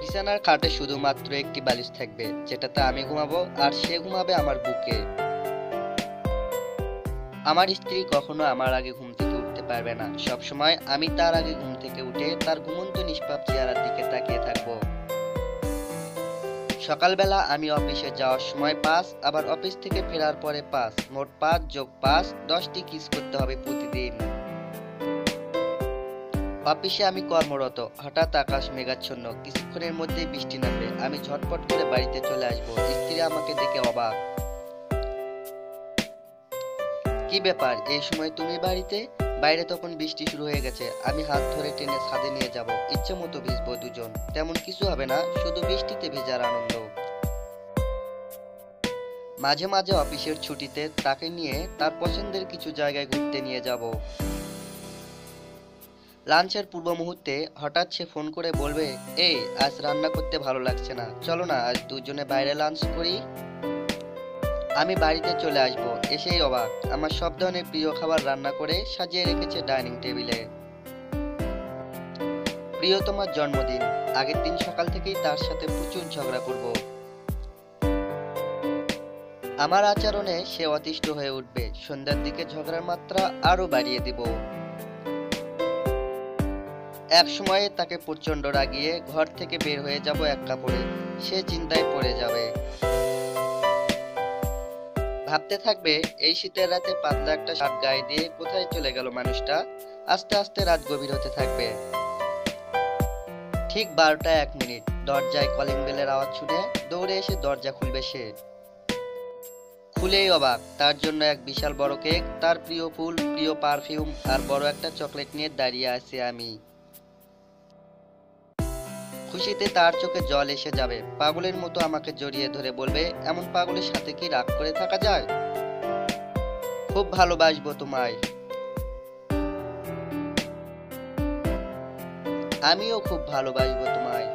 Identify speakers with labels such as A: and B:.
A: বিছানার খাটে শুধুমাত্র একটি বালিশ থাকবে যেটাতে আমি ঘুমাবো আর সে ঘুমাবে আমার বুকে। আমার স্ত্রী কখনো আমার আগে ঘুম থেকে উঠতে পারবে না। সব সময় আমি তার আগে ঘুম থেকে উঠে তার ঘুমন্ত নিষ্পাপ চেহারার দিকে তাকিয়ে থাকব। সকালবেলা আমি অফিসে যাওয়ার সময় পাঁচ, আবার অফিস থেকে ফেরার পরে পাঁচ, মোট পাঁচ যোগ পাঁচ, দশটি কিস করতে হবে প্রতিদিন। অফিসে আমি কর্মরত, হঠাৎ আকাশ মেঘাচ্ছন্ন, কিছুক্ষণের মধ্যে বৃষ্টি নামবে। আমি ঝটপট করে বাড়িতে চলে আসব। স্ত্রী আমাকে দেখে অবাক। কি ব্যাপার? এই সময় তুমি বাড়িতে? বাইরে তখন বৃষ্টি শুরু হয়ে গেছে। আমি হাত ধরে টেনে ছাদে নিয়ে যাব। ইচ্ছে মতো ভিজবো দুজন। তেমন কিছু হবে না, শুধু বৃষ্টিতে ভেজার আনন্দ। মাঝে মাঝে অফিসের ছুটিতে তাকে নিয়ে তার পছন্দের কিছু জায়গায় ঘুরতে নিয়ে যাব। লাঞ্চের পূর্ব মুহূর্তে হঠাৎ সে ফোন করে বলবে, এই, আজ রান্না করতে ভালো লাগছে না। চলো না, আজ দুজনে বাইরে লাঞ্চ করি। আমি বাড়িতে চলে আসব, এসেই অবাক। আমার সব ধরনের প্রিয় খাবার রান্না করে সাজিয়ে রেখেছে ডাইনিং টেবিলে। প্রিয় তোমার জন্মদিন। আগের দিন সকাল থেকেই তার সাথে প্রচুর ঝগড়া করব। আমার আচরণে সে অতিষ্ঠ হয়ে উঠবে। সন্ধ্যার দিকে ঝগড়ার মাত্রা আরও বাড়িয়ে দিব। এক সময়ে তাকে প্রচণ্ড রাগিয়ে ঘর থেকে বের হয়ে যাব এক কাপড়ে। সে চিন্তায় পড়ে যাবে। ভাবতে থাকবে, এই শীতের রাতে পাতলা একটা শার্ট গায়ে দিয়ে কোথায় চলে গেল মানুষটা? আস্তে আস্তে রাত গভীর হতে থাকবে। ঠিক বারোটা এক মিনিট। দরজায় কলিং বেলের আওয়াজ শুনে দৌড়ে এসে দরজা খুলবে সে। খুলেই অবাক। তার জন্য এক বিশাল বড় কেক, তার প্রিয় ফুল, প্রিয় পারফিউম আর বড় একটা চকলেট নিয়ে দাঁড়িয়ে আছি আমি। খুশিতে তার চোখে জল এসে যাবে। পাগলের মতো আমাকে জড়িয়ে ধরে বলবে, এমন পাগলের সাথে কি রাগ করে থাকা যায়? খুব ভালোবাসবো তোমায়। আমিও খুব ভালোবাসবো তোমায়।